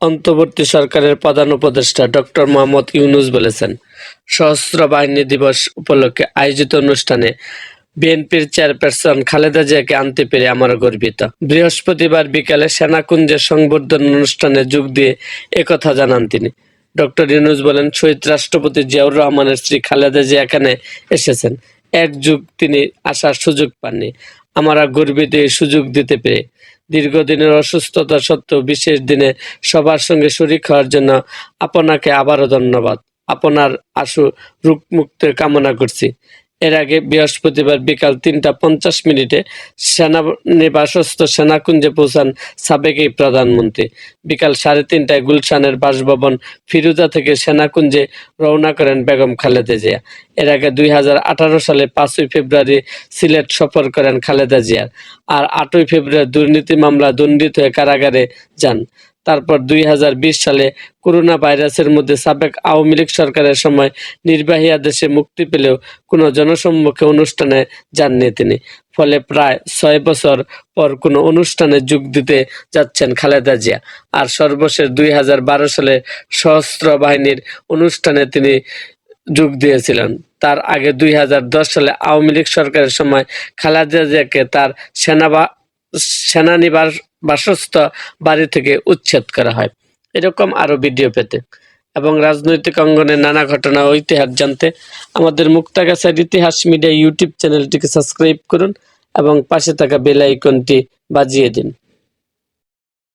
অন্তর্বর্তী সরকারের প্রধান উপদেষ্টা ডক্টর মোহাম্মদ ইউনুস বলেছেন, সশস্ত্র বাহিনী দিবস উপলক্ষে আয়োজিত অনুষ্ঠানে বিএনপির চেয়ারপারসন খালেদা জিয়াকে আনতে পেরে আমরা গর্বিত। বৃহস্পতিবার বিকালে সেনাকুঞ্জের সংবর্ধনা অনুষ্ঠানে যোগ দিয়ে একথা জানান তিনি। ডক্টর ইউনুস বলেন, শহীদ রাষ্ট্রপতি জিয়াউর রহমানের স্ত্রী খালেদা জিয়া এখানে এসেছেন। এক যুগ তিনি আসার সুযোগ পাননি। আমরা গর্বিত এই সুযোগ দিতে পেরে। দীর্ঘদিনের অসুস্থতা সত্ত্বেও বিশেষ দিনে সবার সঙ্গে শরিক হওয়ার জন্য আপনাকে আবারও ধন্যবাদ। আপনার আশু রূপমুক্তের কামনা করছি। এর আগে বৃহস্পতিবার বিকাল তিনটা পঞ্চাশ মিনিটে সেনানিবাসস্থ সেনাকুঞ্জে পৌঁছান সাবেক এই প্রধানমন্ত্রী। বিকাল সাড়ে তিনটায় গুলশানের বাসভবন ফিরুজা থেকে সেনাকুঞ্জে রওনা করেন বেগম খালেদা জিয়া। এর আগে দুই আঠারো সালে পাঁচই ফেব্রুয়ারি সিলেট সফর করেন খালেদা জিয়ার আর আটই ফেব্রুয়ারি দুর্নীতি মামলা দণ্ডিত হয়ে কারাগারে যান। তারপর দুই হাজার বিশ সালে করোনা ভাইরাসের মধ্যে সাবেক আওয়ামী লীগ সরকারের সময় নির্বাহী আদেশে মুক্তি পেলেও কোনো জনসম্মুখে অনুষ্ঠানে যাননি তিনি। ফলে প্রায় ছয় বছর পর কোনো অনুষ্ঠানে যোগ দিতে যাচ্ছেন খালেদা জিয়া। আর সর্বশেষ দুই হাজার বারো সালে সশস্ত্র বাহিনীর অনুষ্ঠানে তিনি যোগ দিয়েছিলেন। তার আগে দুই হাজার দশ সালে আওয়ামী লীগ সরকারের সময় খালেদা জিয়াকে তার সেনাবা সেনানিবাস বাসস্থ বাড়ি থেকে উচ্ছেদ করা হয়। এরকম আরও ভিডিও পেতে। এবং রাজনৈতিক অঙ্গনে নানা ঘটনা ও ইতিহাস জানতে আমাদের মুক্তাগাছার ইতিহাস মিডিয়া ইউটিউব চ্যানেলটিকে সাবস্ক্রাইব করুন এবং পাশে থাকা বেল আইকনটি বাজিয়ে দিন।